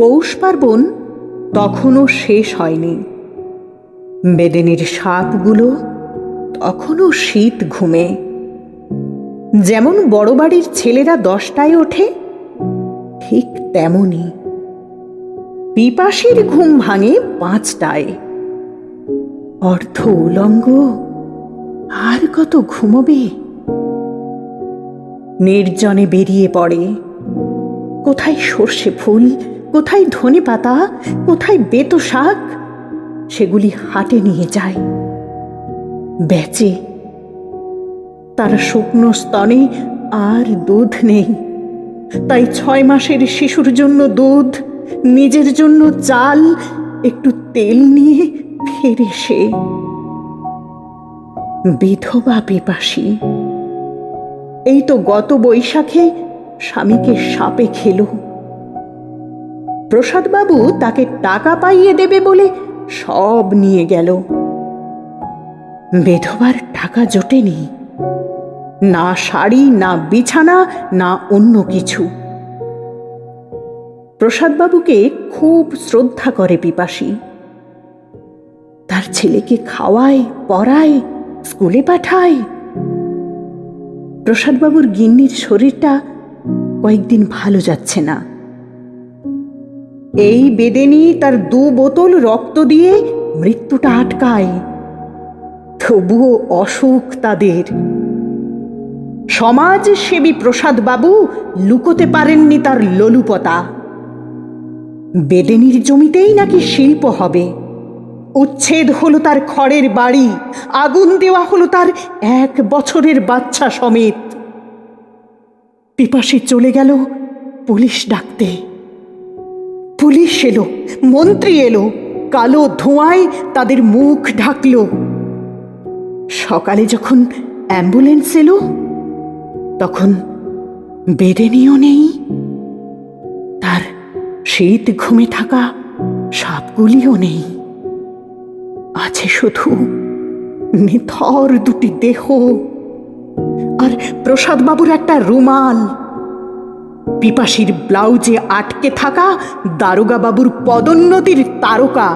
পৌষ পার্বণ তখনও শেষ হয়নি। বেদেনির সাপগুলো তখনও শীত ঘুমে। যেমন বড় বাড়ির ছেলেরা দশটায় ওঠে, ঠিক তেমনই পিপাসীর ঘুম ভাঙে পাঁচটায়। অর্ধ উলঙ্গ, আর কত ঘুমোবে? নির্জনে বেরিয়ে পড়ে। কোথায় সর্ষে ফুল কোথায় ধনে পাতা? কোথায় বেতো শাক? সেগুলি হাটে নিয়ে যায়। বেচে। তার শুকনো স্তনে আর দুধ নেই। তাই ছয় মাসের শিশুর জন্য দুধ, নিজের জন্য চাল, একটু তেল নিয়ে ফেরে সে। বিধবা পিপাসী এই তো গত বৈশাখে স্বামীকে সাপে খেলো। প্রসাদবাবু তাকে টাকা পাইয়ে দেবে বলে সব নিয়ে গেল। বেধবার টাকা জোটেনি। না শাড়ি, না বিছানা, না অন্য কিছু। প্রসাদবাবুকে খুব শ্রদ্ধা করে পিপাসী। তার ছেলেকে খাওয়ায়, পড়ায়, স্কুলে পাঠায়। প্রসাদবাবুর গিন্নির শরীরটা কয়েকদিন ভালো যাচ্ছে না। এই বেদেনি তার দু বোতল রক্ত দিয়ে মৃত্যুটা আটকায়। তবুও অসুখ তাদের। সমাজসেবী প্রসাদ বাবু লুকোতে পারেননি তার লোলুপতা। বেদেনির জমিতেই নাকি শিল্প হবে। উচ্ছেদ হলো তার খড়ের বাড়ি, আগুন দেওয়া হলো তার এক বছরের বাচ্চা সমেত। পিপাসী চলে গেল পুলিশ ডাকতে। পুলিশ এলো, মন্ত্রী এলো, কালো ধোঁয়ায় তাদের মুখ ঢাকল। সকালে যখন অ্যাম্বুলেন্স এলো, তখন বেডেনিও নেই। তার শীত ঘুমে থাকা সাপগুলিও নেই। আছে শুধু নিথর দুটি দেহ। আর প্রসাদবাবুর একটা রুমাল পিপাসীর ব্লাউজে আটকে থাকা দারোগাবাবুর পদোন্নতির তারকা।